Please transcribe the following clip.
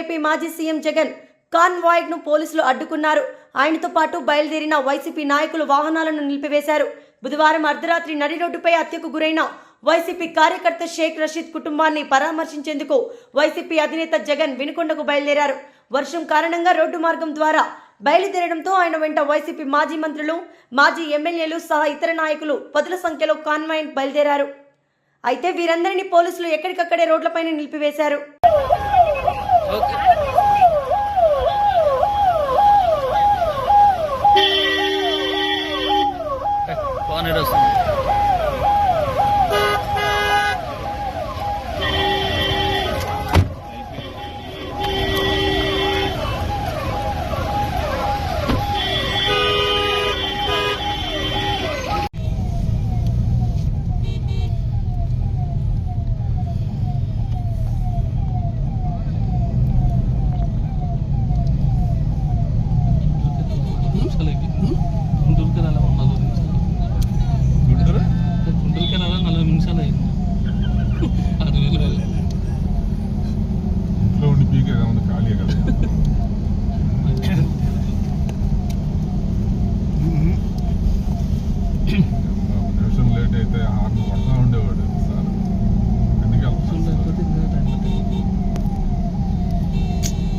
AP మాజీ CM Jagan కాన్వాయ్ను పోలీసులు అడ్డుకున్నారు. ఆయనతో పాటు బయలుదేరిన వైసీపీ నాయకులు వాహనాలను నిలిపివేశారు. బుధవారం అర్ధరాత్రి నడి రోడ్డుపై హత్యకు గురైన వైసీపీ కార్యకర్త షేక్ రషీద్ కుటుంబాన్ని పరామర్శించేందుకు వైసీపీ అధినేత జగన్ వినుకొండకు బయలుదేరారు. వర్షం కారణంగా రోడ్డు మార్గం ద్వారా బయలుదేరడంతో ఆయన వెంట వైసీపీ మాజీ మంత్రులు మాజీ ఎమ్మెల్యేలు సహా ఇతర నాయకులు పదుల సంఖ్యలో కాన్వాయ్ బయలుదేరారు. అయితే వీరందరినీ పోలీసులు ఎక్కడికక్కడే రోడ్లపైన నిలిపివేశారు. ఫోన్ వస్తుంది